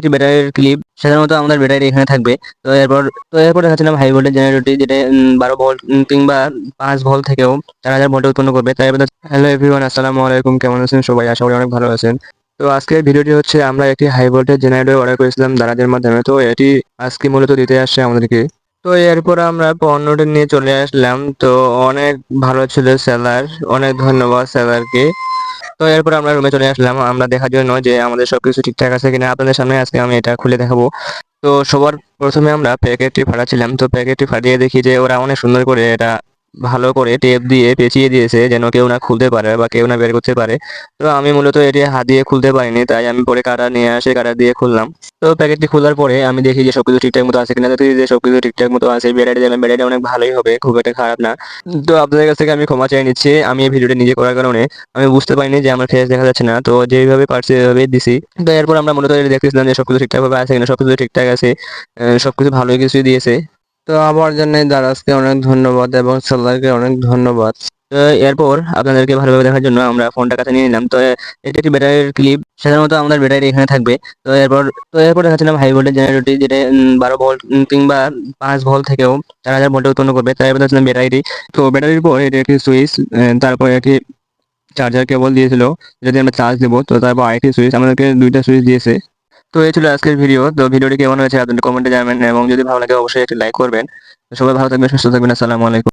একটি ব্যাটারির ক্লিপ সাধারণত আমাদের ব্যাটারি এখানে থাকবে। তো এরপর তো এরপর দেখাচ্ছিলাম হাই ভোল্টেজ জেনারেটরটি যেটা বারো ভোল্ট কিংবা পাঁচ ভোল্ট থেকেও চার হাজার ভোল্ট উৎপন্ন করবে। তাই হ্যালো এভরিওয়ান আসসালামু আলাইকুম, কেমন আছেন? সবাই আশা করি অনেক ভালো আছেন। তো আজকের ভিডিওটি হচ্ছে, আমরা একটি হাই ভোল্টেজ জেনারেটর অর্ডার করেছিলাম দারাজের মাধ্যমে। তো এটি আজকে মূলত দিতে আসছে আমাদেরকে। তো এরপর আমরা পণ্যটি নিয়ে চলে আসলাম। তো অনেক ভালো ছিল সেলার অনেক ধন্যবাদ সেলারকে তো এরপর আমরা রুমে চলে আসলাম। আমরা দেখার জন্য যে আমাদের সবকিছু ঠিকঠাক আছে কিনা। আপনাদের সামনে আজকে আমি এটা খুলে দেখাবো। তো সবার প্রথমে আমরা প্যাকেটটি ফাটাচ্ছিলাম। তো প্যাকেটটি ফাটিয়ে দেখি যে ওরা অনেক সুন্দর করে এটা ভালো করে টেপ দিয়ে পেঁচিয়ে দিয়েছে যেন কেউ না খুলতে পারে বা কেউ না বের করতে পারে। তো আমি মূলত এটি হাত দিয়ে খুলতে পারিনি, তাই আমি পরে কাটা নিয়ে আসে কাটা দিয়ে খুললাম। তো প্যাকেটটি খোলার পরে আমি দেখি যে সবকিছু ঠিকঠাক মতো আছে কিনা। দেখি যে সবকিছু ঠিকঠাক মতো আছে ব্যাটারি দিলাম ব্যাটারি অনেক ভালোই হবে, খুব একটা খারাপ না। তো আপনাদের কাছ থেকে আমি ক্ষমা চেয়ে নিচ্ছি, আমি এই ভিডিওটা নিজে করার কারণে আমি বুঝতে পারিনি যে আমার ফেস দেখা যাচ্ছে না। তো যেভাবে পারছি সেভাবেই দিছি। তো এরপর আমরা মূলত দেখতেছিলাম যে সবকিছু ঠিকঠাক ভাবে আছে কিনা, সবকিছু ঠিকঠাক আছে সবকিছু ভালোই কিছুই দিয়েছে। তো আমার জন্য দারাজকে অনেক ধন্যবাদ এবং সোলারকে অনেক ধন্যবাদ। তো এরপর আপনাদেরকে ভালোভাবে দেখার জন্য আমরা ফোনটা কাছে নিয়ে নিলাম। তো এটি একটি ব্যাটারির ক্লিপ সাধারণত আমাদের ব্যাটারি এখানে থাকবে। তো এরপর তো এরপর দেখাচ্ছিলাম হাই ভোল্টেজ জেনারেটরটি যেটা বারো ভোল্ট কিংবা পাঁচ ভোল্ট থেকেও চার হাজার ভোল্ট উৎপন্ন করবে। তাই দেখাচ্ছিলাম ব্যাটারিটি। তো ব্যাটারির পর এটি একটি সুইচ তারপর একটি চার্জার কেবল দিয়েছিল যদি আমরা চার্জ দেবো। তো তারপর আরেকটি সুইচ আমাদেরকে দুইটা সুইচ দিয়েছে। তো এই ছিল আজকের ভিডিও তো ভিডিওটি কেমন হয়েছে আপনি কমেন্টে জানাবেন এবং যদি ভালো লাগে অবশ্যই একটি লাইক করবেন। সবাই ভালো থাকবেন, সুস্থ থাকবেন। আসসালামু আলাইকুম।